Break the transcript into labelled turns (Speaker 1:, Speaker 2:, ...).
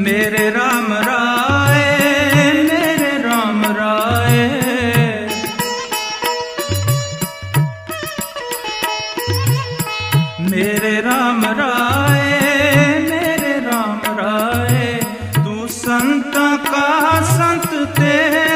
Speaker 1: ਮੇਰੇ RAM ਰਾਏ, ਮੇਰੇ RAM ਰਾਏ। ਮੇਰੇ RAM ਰਾਏ, ਮੇਰੇ RAM ਰਾਏ, ਤੂੰ ਸੰਤਾਂ ਕਾ ਸੰਤ ਤੇ